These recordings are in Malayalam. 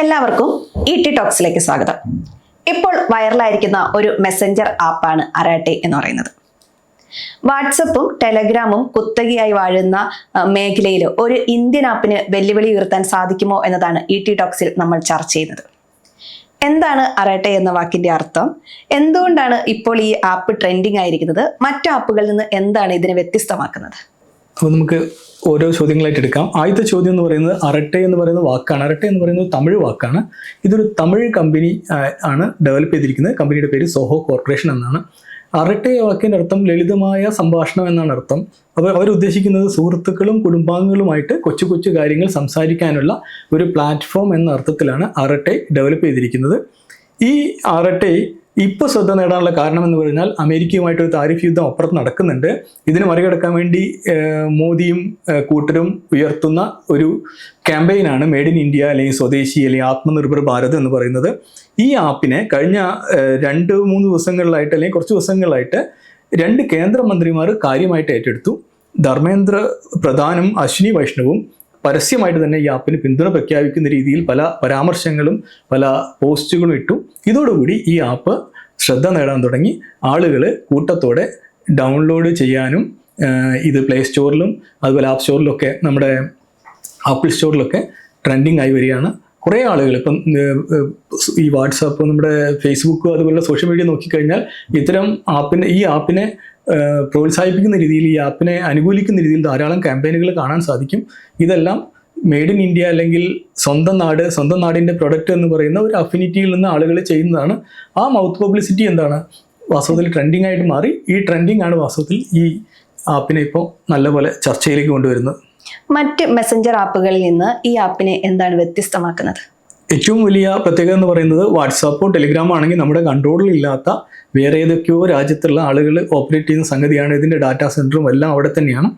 എല്ലാവർക്കും ഇ ടി ടോക്സിലേക്ക് സ്വാഗതം. ഇപ്പോൾ വൈറലായിരിക്കുന്ന ഒരു മെസ്സഞ്ചർ ആപ്പാണ് അറാട്ടെ എന്ന് പറയുന്നത്. വാട്സപ്പും ടെലഗ്രാമും കുത്തകയായി വാഴുന്ന മേഖലയിൽ ഒരു ഇന്ത്യൻ ആപ്പിന് വെല്ലുവിളി ഉയർത്താൻ സാധിക്കുമോ എന്നതാണ് ഇ ടി ടോക്സിൽ നമ്മൾ ചർച്ച ചെയ്യുന്നത്. എന്താണ് അറാട്ടെ എന്ന വാക്കിന്റെ അർത്ഥം? എന്തുകൊണ്ടാണ് ഇപ്പോൾ ഈ ആപ്പ് ട്രെൻഡിങ് ആയിരിക്കുന്നത്? മറ്റു ആപ്പുകളിൽ നിന്ന് എന്താണ് ഇതിനെ വ്യത്യസ്തമാക്കുന്നത്? അപ്പോൾ നമുക്ക് ഓരോ ചോദ്യങ്ങളായിട്ട് എടുക്കാം. ആദ്യത്തെ ചോദ്യം എന്ന് പറയുന്നത് അരട്ടെ എന്ന് പറയുന്ന വാക്കാണ്. അരട്ടെ എന്ന് പറയുന്നത് തമിഴ് വാക്കാണ്. ഇതൊരു തമിഴ് കമ്പനി ആണ് ഡെവലപ്പ് ചെയ്തിരിക്കുന്നത്. കമ്പനിയുടെ പേര് സോഹോ കോർപ്പറേഷൻ എന്നാണ്. അരട്ടെ വാക്കിന്റെ അർത്ഥം ലളിതമായ സംഭാഷണം എന്നാണ് അർത്ഥം. അപ്പോൾ അവർ ഉദ്ദേശിക്കുന്നത് സുഹൃത്തുക്കളും കുടുംബാംഗങ്ങളുമായിട്ട് കൊച്ചു കൊച്ചു കാര്യങ്ങൾ സംസാരിക്കാനുള്ള ഒരു പ്ലാറ്റ്ഫോം എന്ന അർത്ഥത്തിലാണ് അരട്ടെ ഡെവലപ്പ് ചെയ്തിരിക്കുന്നത്. ഈ അരട്ടെ ഇപ്പോൾ ശ്രദ്ധ നേടാനുള്ള കാരണം എന്ന് പറഞ്ഞാൽ അമേരിക്കയുമായിട്ട് ഒരു താരിഫ് യുദ്ധം അപ്പുറത്ത് നടക്കുന്നുണ്ട്. ഇതിന് മറികടക്കാൻ വേണ്ടി മോദിയും കൂട്ടരും ഉയർത്തുന്ന ഒരു ക്യാമ്പയിനാണ് മെയ്ഡ് ഇൻ ഇന്ത്യ അല്ലെങ്കിൽ സ്വദേശി അല്ലെങ്കിൽ ആത്മനിർഭർ ഭാരത് എന്ന് പറയുന്നത്. ഈ ആപ്പിനെ കഴിഞ്ഞ രണ്ട് മൂന്ന് ദിവസങ്ങളിലായിട്ട് അല്ലെങ്കിൽ കുറച്ച് ദിവസങ്ങളിലായിട്ട് രണ്ട് കേന്ദ്രമന്ത്രിമാർ കാര്യമായിട്ട് ഏറ്റെടുത്തു. ധർമ്മേന്ദ്ര പ്രധാനും അശ്വിനി വൈഷ്ണവും പരസ്യമായിട്ട് തന്നെ ഈ ആപ്പിന് പിന്തുണ പ്രഖ്യാപിക്കുന്ന രീതിയിൽ പല പരാമർശങ്ങളും പല പോസ്റ്റുകളും ഇട്ടു. ഇതോടുകൂടി ഈ ആപ്പ് ശ്രദ്ധ നേടാൻ തുടങ്ങി. ആളുകൾ കൂട്ടത്തോടെ ഡൗൺലോഡ് ചെയ്യാനും ഇത് പ്ലേ സ്റ്റോറിലും അതുപോലെ ആപ്പ് സ്റ്റോറിലൊക്കെ നമ്മുടെ ആപ്പിൾ സ്റ്റോറിലൊക്കെ ട്രെൻഡിങ് ആയി വരികയാണ്. കുറേ ആളുകൾ ഇപ്പം ഈ വാട്സാപ്പ് നമ്മുടെ ഫേസ്ബുക്ക് അതുപോലെ സോഷ്യൽ മീഡിയ നോക്കിക്കഴിഞ്ഞാൽ ഇത്തരം ആപ്പിനെ ഈ ആപ്പിനെ പ്രോത്സാഹിപ്പിക്കുന്ന രീതിയിൽ ഈ ആപ്പിനെ അനുകൂലിക്കുന്ന രീതിയിൽ ധാരാളം ക്യാമ്പയിനുകൾ കാണാൻ സാധിക്കും. ഇതെല്ലാം മെയ്ഡ് ഇൻ ഇന്ത്യ അല്ലെങ്കിൽ സ്വന്തം നാട് സ്വന്തം നാടിന്റെ പ്രൊഡക്റ്റ് എന്ന് പറയുന്ന ഒരു അഫിനിറ്റിയിൽ നിന്ന് ആളുകൾ ചെയ്യുന്നതാണ്. ആ മൗത്ത് പബ്ലിസിറ്റി എന്താണ്? വാസ്തവത്തിൽ ട്രെൻഡിങ് ആയിട്ട് മാറി. ഈ ട്രെൻഡിങ് ആണ് വാസ്തവത്തിൽ ഈ ആപ്പിനെ ഇപ്പോൾ നല്ലപോലെ ചർച്ചയിലേക്ക് കൊണ്ടുവരുന്നത്. മറ്റ് മെസ്സഞ്ചർ ആപ്പുകളിൽ നിന്ന് ഈ ആപ്പിനെ എന്താണ് വ്യത്യസ്തമാക്കുന്നത്? ഏറ്റവും വലിയ പ്രത്യേകത എന്ന് പറയുന്നത് വാട്സാപ്പോ ടെലിഗ്രാമോ ആണെങ്കിൽ നമ്മുടെ കൺട്രോളിൽ ഇല്ലാത്ത വേറെ ഏതൊക്കെയോ രാജ്യത്തുള്ള ആളുകൾ ഓപ്പറേറ്റ് ചെയ്യുന്ന സംഗതിയാണ്. ഇതിന്റെ ഡാറ്റാ സെന്ററും എല്ലാം അവിടെ തന്നെയാണ്.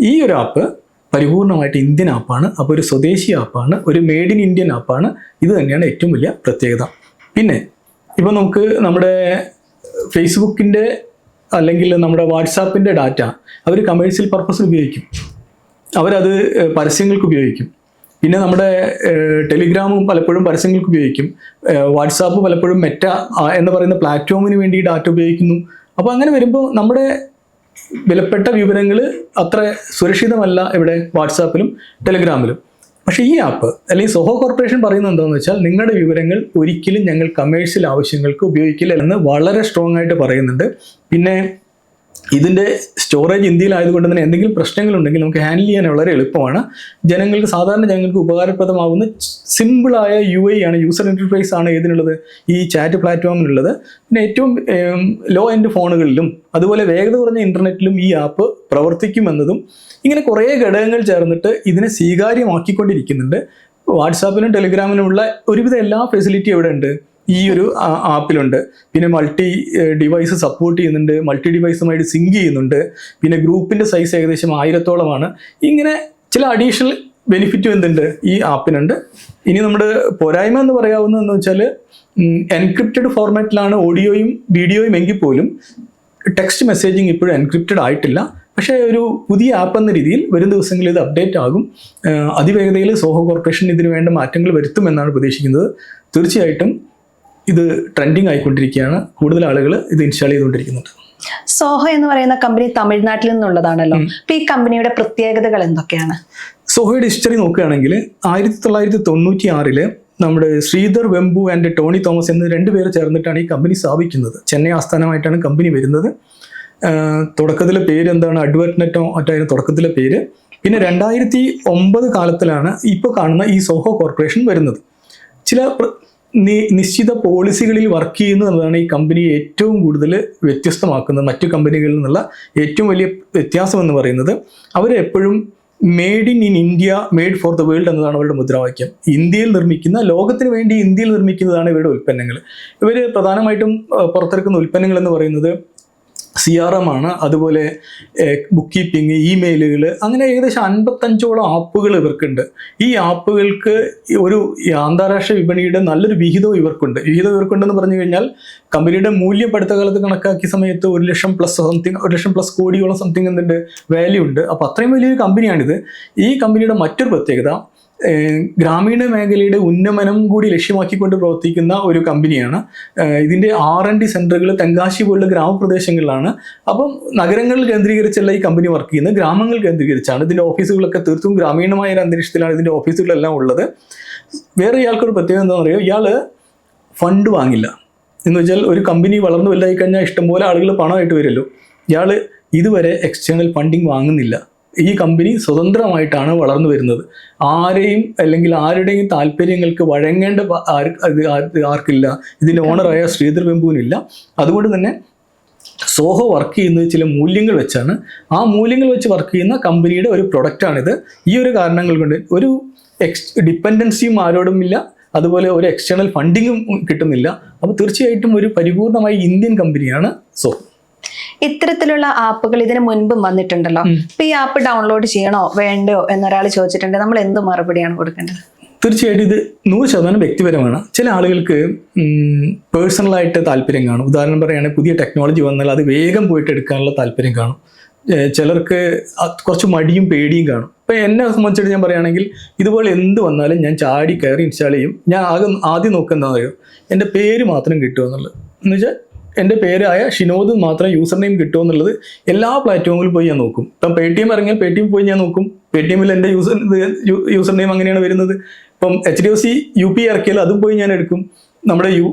ഈ ഒരു ആപ്പ് പരിപൂർണമായിട്ട് ഇന്ത്യൻ ആപ്പാണ് അപ്പോൾ ഒരു സ്വദേശി ആപ്പാണ് ഒരു മെയ്ഡ് ഇൻ ഇന്ത്യൻ ആപ്പാണ് ഇത് തന്നെയാണ് ഏറ്റവും വലിയ പ്രത്യേകത. പിന്നെ ഇപ്പോൾ നമുക്ക് നമ്മുടെ ഫേസ്ബുക്കിന്റെ അല്ലെങ്കിൽ നമ്മുടെ വാട്സാപ്പിന്റെ ഡാറ്റ അവർ കമേഴ്ഷ്യൽ പർപ്പസിൽ ഉപയോഗിക്കും. അവരത് പരസ്യങ്ങൾക്ക് ഉപയോഗിക്കും. പിന്നെ നമ്മുടെ ടെലിഗ്രാമും പലപ്പോഴും പരസ്യങ്ങൾക്ക് ഉപയോഗിക്കും. വാട്സാപ്പ് പലപ്പോഴും മെറ്റ എന്ന് പറയുന്ന പ്ലാറ്റ്ഫോമിന് വേണ്ടി ഡാറ്റ ഉപയോഗിക്കുന്നു. അപ്പോൾ അങ്ങനെ വരുമ്പോൾ നമ്മുടെ വിലപ്പെട്ട വിവരങ്ങൾ അത്ര സുരക്ഷിതമല്ല ഇവിടെ വാട്സാപ്പിലും ടെലിഗ്രാമിലും. പക്ഷേ ഈ ആപ്പ് അല്ലെങ്കിൽ സോഹോ കോർപ്പറേഷൻ പറയുന്നത് എന്താണെന്ന് വെച്ചാൽ നിങ്ങളുടെ വിവരങ്ങൾ ഒരിക്കലും ഞങ്ങൾ കമേഴ്ഷ്യൽ ആവശ്യങ്ങൾക്ക് ഉപയോഗിക്കില്ല എന്ന് വളരെ സ്ട്രോങ് ആയിട്ട് പറയുന്നുണ്ട്. പിന്നെ ഇതിന്റെ സ്റ്റോറേജ് ഇന്ത്യയിലായതുകൊണ്ട് തന്നെ എന്തെങ്കിലും പ്രശ്നങ്ങളുണ്ടെങ്കിൽ നമുക്ക് ഹാൻഡിൽ ചെയ്യാൻ വളരെ എളുപ്പമാണ്. ജനങ്ങൾക്ക് സാധാരണ ജനങ്ങൾക്ക് ഉപകാരപ്രദമാവുന്ന സിമ്പിളായ യു ഐ ആണ് യൂസർ ഇന്റർഫേസ് ആണ് ഇതിനുള്ളത് ഈ ചാറ്റ് പ്ലാറ്റ്ഫോമിനുള്ളത് പിന്നെ ഏറ്റവും ലോ എൻഡ് ഫോണുകളിലും അതുപോലെ വേഗത കുറഞ്ഞ ഇന്റർനെറ്റിലും ഈ ആപ്പ് പ്രവർത്തിക്കുമെന്നതും ഇങ്ങനെ കുറേ ഘടകങ്ങൾ ചേർന്നിട്ട് ഇതിനെ സ്വീകാര്യമാക്കിക്കൊണ്ടിരിക്കുന്നുണ്ട്. വാട്സാപ്പിനും ടെലിഗ്രാമിനുമുള്ള ഒരുവിധ എല്ലാ ഫെസിലിറ്റി ഇവിടെ ഉണ്ട് ഈ ഒരു ആപ്പിലുണ്ട്. പിന്നെ മൾട്ടി ഡിവൈസ് സപ്പോർട്ട് ചെയ്യുന്നുണ്ട്. മൾട്ടി ഡിവൈസുമായിട്ട് സിങ്ക് ചെയ്യുന്നുണ്ട്. പിന്നെ ഗ്രൂപ്പിന്റെ സൈസ് ഏകദേശം ആയിരത്തോളമാണ്. ഇങ്ങനെ ചില അഡീഷണൽ ബെനിഫിറ്റും എന്തുണ്ട്? ഈ ആപ്പിനുണ്ട്. ഇനി നമ്മുടെ പോരായ്മ എന്ന് പറയാവുന്നതെന്ന് വെച്ചാൽ എൻക്രിപ്റ്റഡ് ഫോർമാറ്റിലാണ് ഓഡിയോയും വീഡിയോയും എങ്കിൽ പോലും ടെക്സ്റ്റ് മെസ്സേജിങ് ഇപ്പോഴും എൻക്രിപ്റ്റഡ് ആയിട്ടില്ല. പക്ഷേ ഒരു പുതിയ ആപ്പ് എന്ന രീതിയിൽ വരും ദിവസങ്ങളിൽ ഇത് അപ്ഡേറ്റ് ആകും. അതിവേഗതയിൽ സോഹോ കോർപ്പറേഷൻ ഇതിന് വേണ്ട മാറ്റങ്ങൾ വരുത്തുമെന്നാണ് പ്രതീക്ഷിക്കുന്നത്. തീർച്ചയായിട്ടും ഇത് ട്രെൻഡിങ് ആയിക്കൊണ്ടിരിക്കുകയാണ്. കൂടുതൽ ആളുകൾ ഇത് ഇൻസ്റ്റാൾ ചെയ്തുകൊണ്ടിരിക്കുന്നുണ്ട്. സോഹോ എന്ന് പറയുന്ന കമ്പനി തമിഴ്നാട്ടിൽ നിന്നുള്ളതാണല്ലോ. അപ്പൊ ഈ കമ്പനിയുടെ പ്രത്യേകതകൾ എന്തൊക്കെയാണ്? സോഹോയുടെ ഹിസ്റ്ററി നോക്കുകയാണെങ്കിൽ ആയിരത്തി തൊള്ളായിരത്തി തൊണ്ണൂറ്റി ആറിൽ നമ്മുടെ Sridhar Vembu and Tony Thomas എന്ന് രണ്ടുപേർ ചേർന്നിട്ടാണ് ഈ കമ്പനി സ്ഥാപിക്കുന്നത്. ചെന്നൈ ആസ്ഥാനമായിട്ടാണ് കമ്പനി വരുന്നത്. തുടക്കത്തിലെ പേര് എന്താണ്? അഡ്വർട്ട്നെറ്റോ മറ്റായിരുന്നു തുടക്കത്തിലെ പേര്. പിന്നെ രണ്ടായിരത്തി ഒമ്പത് കാലത്തിലാണ് ഇപ്പോൾ കാണുന്ന ഈ സോഹോ കോർപ്പറേഷൻ വരുന്നത്. ചില നിശ്ചിത പോളിസികളിൽ വർക്ക് ചെയ്യുന്നു എന്നതാണ് ഈ കമ്പനി ഏറ്റവും കൂടുതൽ വ്യത്യസ്തമാക്കുന്നത്. മറ്റു കമ്പനികളിൽ നിന്നുള്ള ഏറ്റവും വലിയ വ്യത്യാസം എന്ന് പറയുന്നത് അവർ എപ്പോഴും made in in India made for the world എന്നതാണ് അവരുടെ മുദ്രാവാക്യം. ഇന്ത്യയിൽ നിർമ്മിക്കുന്ന ലോകത്തിന് വേണ്ടി ഇന്ത്യയിൽ നിർമ്മിക്കുന്നതാണ് ഇവരുടെ ഉൽപ്പന്നങ്ങൾ. ഇവർ പ്രധാനമായിട്ടും പുറത്തിറക്കുന്ന ഉൽപ്പന്നങ്ങൾ എന്ന് പറയുന്നത് സി ആർ എം ആണ്. അതുപോലെ ബുക്ക് കീപ്പിംഗ് ഇമെയിലുകൾ അങ്ങനെ ഏകദേശം അൻപത്തഞ്ചോളം ആപ്പുകൾ ഇവർക്കുണ്ട്. ഈ ആപ്പുകൾക്ക് ഒരു അന്താരാഷ്ട്ര വിപണിയുടെ നല്ലൊരു വിഹിതവും ഇവർക്കുണ്ട്. വിഹിതം ഇവർക്കുണ്ടെന്ന് പറഞ്ഞു കഴിഞ്ഞാൽ കമ്പനിയുടെ മൂല്യം പഠിത്ത കാലത്ത് കണക്കാക്കിയ സമയത്ത് ഒരു ലക്ഷം പ്ലസ് സംതിങ് ഒരു ലക്ഷം പ്ലസ് കോടിയോളം സംതിങ് എന്തുണ്ട് വാല്യൂ ഉണ്ട്. അപ്പോൾ അത്രയും വലിയൊരു കമ്പനിയാണിത്. ഈ കമ്പനിയുടെ മറ്റൊരു പ്രത്യേകത ഗ്രാമീണ മേഖലയുടെ ഉന്നമനം കൂടി ലക്ഷ്യമാക്കിക്കൊണ്ട് പ്രവർത്തിക്കുന്ന ഒരു കമ്പനിയാണ്. ഇതിന്റെ ആർ എൻ ഡി സെന്ററുകൾ തെങ്കാശി പോലുള്ള ഗ്രാമപ്രദേശങ്ങളിലാണ്. അപ്പം നഗരങ്ങളിൽ കേന്ദ്രീകരിച്ചല്ല ഈ കമ്പനി വർക്ക് ചെയ്യുന്നത് ഗ്രാമങ്ങൾ കേന്ദ്രീകരിച്ചാണ്. ഇതിന്റെ ഓഫീസുകളൊക്കെ തീർത്തും ഗ്രാമീണമായ ഒരു അന്തരീക്ഷത്തിലാണ് ഇതിന്റെ ഓഫീസുകളെല്ലാം ഉള്ളത്. വേറെ ഇയാൾക്കൊരു പ്രത്യേകത എന്താണെന്ന് പറയുക ഇയാൾ ഫണ്ട് വാങ്ങില്ല. എന്ന് വെച്ചാൽ ഒരു കമ്പനി വളർന്നു വലുതായി കഴിഞ്ഞാൽ ഇഷ്ടംപോലെ ആളുകൾ പണമായിട്ട് വരുമല്ലോ. ഇയാൾ ഇതുവരെ എക്സ്റ്റേണൽ ഫണ്ടിങ് വാങ്ങുന്നില്ല. ഈ കമ്പനി സ്വതന്ത്രമായിട്ടാണ് വളർന്നു വരുന്നത്. ആരെയും അല്ലെങ്കിൽ ആരുടെയും താല്പര്യങ്ങൾക്ക് വഴങ്ങേണ്ട ആർക്കില്ല. ഇതിന്റെ ഓണറായ ശ്രീധർ വെമ്പുവിനില്ല അതുകൊണ്ട് തന്നെ സോഹോ വർക്ക് ചെയ്യുന്ന ചില മൂല്യങ്ങൾ വെച്ചാണ്. ആ മൂല്യങ്ങൾ വെച്ച് വർക്ക് ചെയ്യുന്ന കമ്പനിയുടെ ഒരു പ്രൊഡക്റ്റാണിത് ഈ ഒരു കാരണങ്ങൾ കൊണ്ട് ഒരു എക്സ് ഡിപ്പെൻഡൻസിയും ആരോടും ഇല്ല. അതുപോലെ ഒരു എക്സ്റ്റേണൽ ഫണ്ടിങ്ങും കിട്ടുന്നില്ല. അപ്പോൾ തീർച്ചയായിട്ടും ഒരു പരിപൂർണമായി ഇന്ത്യൻ കമ്പനിയാണ് സോഹോ. ഇത്തരത്തിലുള്ള ആപ്പുകൾ ഇതിന് മുൻപും വന്നിട്ടുണ്ടല്ലോ. അപ്പൊ ഈ ആപ്പ് ഡൗൺലോഡ് ചെയ്യണോ വേണ്ടയോ എന്നൊരാൾ ചോദിച്ചിട്ടുണ്ട്. നമ്മൾ എന്ത് മറുപടിയാണ് കൊടുക്കേണ്ടത്? തീർച്ചയായിട്ടും ഇത് നൂറ് ശതമാനം വ്യക്തിപരമാണ്. ചില ആളുകൾക്ക് പേഴ്സണലായിട്ട് താല്പര്യം കാണും. ഉദാഹരണം പറയുകയാണെങ്കിൽ പുതിയ ടെക്നോളജി വന്നാൽ അത് വേഗം പോയിട്ട് എടുക്കാനുള്ള താല്പര്യം കാണും. ചിലർക്ക് കുറച്ച് മടിയും പേടിയും കാണും. ഇപ്പം എന്നെ സംബന്ധിച്ചിട്ട് ഞാൻ പറയുകയാണെങ്കിൽ ഇതുപോലെ എന്ത് വന്നാലും ഞാൻ ചാടി കയറി ഇൻസ്റ്റാൾ ചെയ്യും. ഞാൻ ആകെ ആദ്യം നോക്കുന്നതായോ എന്റെ പേര് മാത്രം കിട്ടുമെന്നുള്ളത് എന്നുവെച്ചാൽ എന്ന് വെച്ചാൽ എന്റെ പേരായ ഷിനോദ് മാത്രം യൂസർ നെയിം കിട്ടുമോ എന്നുള്ളത് എല്ലാ പ്ലാറ്റ്ഫോമിലും പോയി ഞാൻ നോക്കും. ഇപ്പം പേ ടി എം ഇറങ്ങിയാൽ പേ ടി എം പോയി ഞാൻ നോക്കും. പേ ടി എമ്മിൽ എന്റെ യൂസർ യൂസർ നെയിം അങ്ങനെയാണ് വരുന്നത്. ഇപ്പം H D F C U P ഇറക്കിയാൽ അതും പോയി ഞാൻ എടുക്കും. നമ്മുടെ യു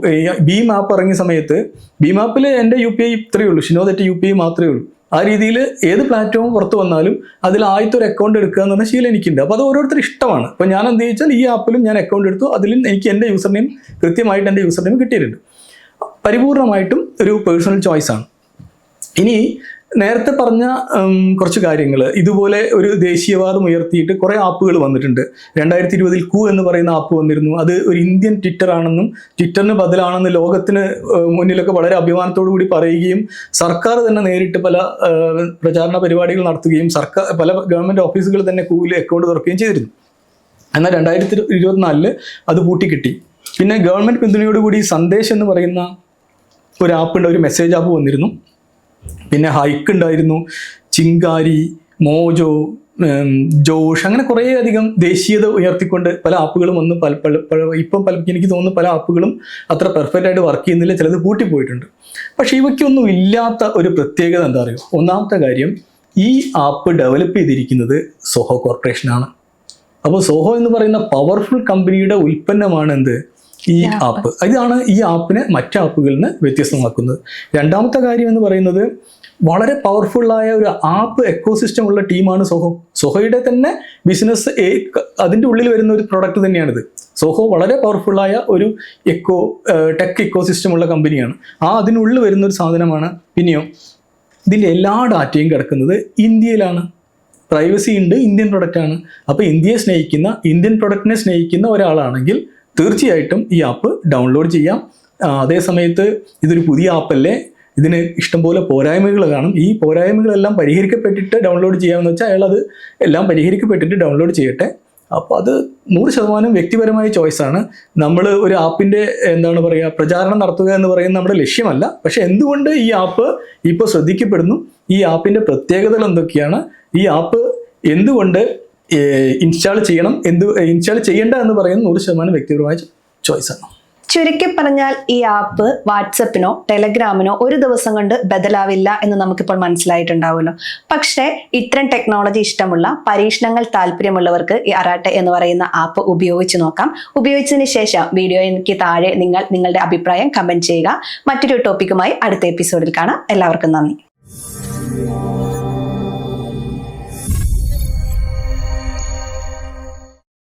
ബി ആപ്പ് ഇറങ്ങിയ സമയത്ത് ബി ആപ്പിൽ എന്റെ യു പി ഐ ഇത്രയേ ഉള്ളൂ. Shinod at U P I മാത്രമേ ഉള്ളൂ. ആ രീതിയിൽ ഏത് പ്ലാറ്റ്ഫോം പുറത്ത് വന്നാലും അതിൽ ആദ്യത്തെ ഒരു അക്കൗണ്ട് എടുക്കുക എന്ന് പറഞ്ഞാൽ ശീലം എനിക്കുണ്ട്. അപ്പോൾ അത് ഓരോരുത്തർ ഇഷ്ടമാണ്. അപ്പോൾ ഞാൻ എന്ത് ചോദിച്ചാൽ ഈ ആപ്പിലും ഞാൻ അക്കൗണ്ട് എടുത്തു. അതിലും എനിക്ക് എന്റെ യൂസർ നെയിം കൃത്യമായിട്ട് എന്റെ യൂസർ നെയിം കിട്ടിയിട്ടുണ്ട്. പരിപൂർണമായിട്ടും ഒരു പേഴ്സണൽ ചോയ്സ് ആണ്. ഇനി നേരത്തെ പറഞ്ഞ കുറച്ച് കാര്യങ്ങൾ ഇതുപോലെ ഒരു ദേശീയവാദം ഉയർത്തിയിട്ട് കുറേ ആപ്പുകൾ വന്നിട്ടുണ്ട്. രണ്ടായിരത്തി ഇരുപതിൽ കൂ എന്ന് പറയുന്ന ആപ്പ് വന്നിരുന്നു. അത് ഒരു ഇന്ത്യൻ ട്വിറ്റർ ആണെന്നും ട്വിറ്ററിന് ബദലാണെന്ന് ലോകത്തിന് മുന്നിലൊക്കെ വളരെ അഭിമാനത്തോടു കൂടി പറയുകയും സർക്കാർ തന്നെ നേരിട്ട് പല പ്രചാരണ പരിപാടികൾ നടത്തുകയും സർക്കാർ പല ഗവൺമെന്റ് ഓഫീസുകൾ തന്നെ കൂവിൽ അക്കൗണ്ട് തുറക്കുകയും ചെയ്തിരുന്നു. എന്നാൽ രണ്ടായിരത്തി ഇരുപത്തിനാലിൽ അത് പൂട്ടിക്കിട്ടി. പിന്നെ ഗവൺമെന്റ് പിന്തുണയോടുകൂടി സന്ദേശം എന്ന് പറയുന്ന ഒരു ആപ്പ് ഉണ്ട് ഒരു മെസ്സേജ് ആപ്പ് വന്നിരുന്നു. പിന്നെ ഹൈക്ക് ഉണ്ടായിരുന്നു. ചിങ്കാരി മോജോ ജോഷ് അങ്ങനെ കുറേ അധികം ദേശീയത ഉയർത്തിക്കൊണ്ട് പല ആപ്പുകളും വന്ന്. പല പല പല- ഇപ്പം പല എനിക്ക് തോന്നുന്നു പല ആപ്പുകളും അത്ര പെർഫെക്റ്റ് ആയിട്ട് വർക്ക് ചെയ്യുന്നില്ല. ചിലത് പൂട്ടിപ്പോയിട്ടുണ്ട്. പക്ഷേ ഇവയ്ക്കൊന്നും ഇല്ലാത്ത ഒരു പ്രത്യേകത എന്താ പറയുക ഒന്നാമത്തെ കാര്യം ഈ ആപ്പ് ഡെവലപ്പ് ചെയ്തിരിക്കുന്നത് സോഹോ കോർപ്പറേഷനാണ് അപ്പോൾ സോഹോ എന്ന് പറയുന്ന പവർഫുൾ കമ്പനിയുടെ ഉൽപ്പന്നമാണ് എന്ത് ഈ ആപ്പ്. ഇതാണ് ഈ ആപ്പിനെ മറ്റ് ആപ്പുകളിൽ നിന്ന് വ്യത്യസ്തമാക്കുന്നത്. രണ്ടാമത്തെ കാര്യം എന്ന് പറയുന്നത് വളരെ പവർഫുള്ളായ ഒരു ആപ്പ് എക്കോസിസ്റ്റം ഉള്ള ടീമാണ് സോഹോ. സോഹോയുടെ തന്നെ ബിസിനസ് അതിന്റെ ഉള്ളിൽ വരുന്ന ഒരു പ്രൊഡക്റ്റ് തന്നെയാണിത്. സോഹോ വളരെ പവർഫുള്ളായ ഒരു എക്കോ ടെക് എക്കോസിസ്റ്റം ഉള്ള കമ്പനിയാണ് ആ അതിനുള്ളിൽ വരുന്ന ഒരു സാധനമാണ് പിന്നെയോ ഇതിന്റെ എല്ലാ ഡാറ്റയും കിടക്കുന്നത് ഇന്ത്യയിലാണ്. പ്രൈവസി ഉണ്ട് ഇന്ത്യൻ പ്രൊഡക്റ്റാണ് അപ്പോൾ ഇന്ത്യയെ സ്നേഹിക്കുന്ന ഇന്ത്യൻ പ്രൊഡക്റ്റിനെ സ്നേഹിക്കുന്ന ഒരാളാണെങ്കിൽ തീർച്ചയായിട്ടും ഈ ആപ്പ് ഡൗൺലോഡ് ചെയ്യാം. അതേ സമയത്ത് ഇതൊരു പുതിയ ആപ്പല്ലേ ഇതിന് ഇഷ്ടംപോലെ പോരായ്മകൾ കാണും. ഈ പോരായ്മകളെല്ലാം പരിഹരിക്കപ്പെട്ടിട്ട് ഡൗൺലോഡ് ചെയ്യാമെന്ന് വെച്ചാൽ അയാൾ അത് എല്ലാം പരിഹരിക്കപ്പെട്ടിട്ട് ഡൗൺലോഡ് ചെയ്യട്ടെ. അപ്പോൾ അത് നൂറ് ശതമാനം വ്യക്തിപരമായ ചോയ്സാണ് നമ്മൾ ഒരു ആപ്പിന്റെ എന്താണ് പറയുക പ്രചാരണം നടത്തുക എന്ന് പറയുന്നത് നമ്മുടെ ലക്ഷ്യമല്ല. പക്ഷേ എന്തുകൊണ്ട് ഈ ആപ്പ് ഇപ്പോൾ ശ്രദ്ധിക്കപ്പെടുന്നു? ഈ ആപ്പിന്റെ പ്രത്യേകതകൾ എന്തൊക്കെയാണ്? ഈ ആപ്പ് എന്തുകൊണ്ട് ഇൻസ്റ്റാൾ ചെയ്യണം എന്ത് ഇൻസ്റ്റാൾ ചെയ്യേണ്ട എന്ന് പറയുന്നത് നൂറ് ശതമാനം വ്യക്തിപരമായ ചോയ്സാണ് ചുരുക്കി പറഞ്ഞാൽ ഈ ആപ്പ് വാട്സപ്പിനോ ടെലഗ്രാമിനോ ഒരു ദിവസം കൊണ്ട് ബദലാവില്ല എന്ന് നമുക്കിപ്പോൾ മനസ്സിലായിട്ടുണ്ടാവുമല്ലോ. പക്ഷേ ഇത്തരം ടെക്നോളജി ഇഷ്ടമുള്ള പരീക്ഷണങ്ങൾ താല്പര്യമുള്ളവർക്ക് ഈ അറാട്ടെ എന്ന് പറയുന്ന ആപ്പ് ഉപയോഗിച്ച് നോക്കാം. ഉപയോഗിച്ചതിന് ശേഷം വീഡിയോയ്ക്ക് താഴെ നിങ്ങൾ നിങ്ങളുടെ അഭിപ്രായം കമന്റ് ചെയ്യുക. മറ്റൊരു ടോപ്പിക്കുമായി അടുത്ത എപ്പിസോഡിൽ കാണാം. എല്ലാവർക്കും നന്ദി.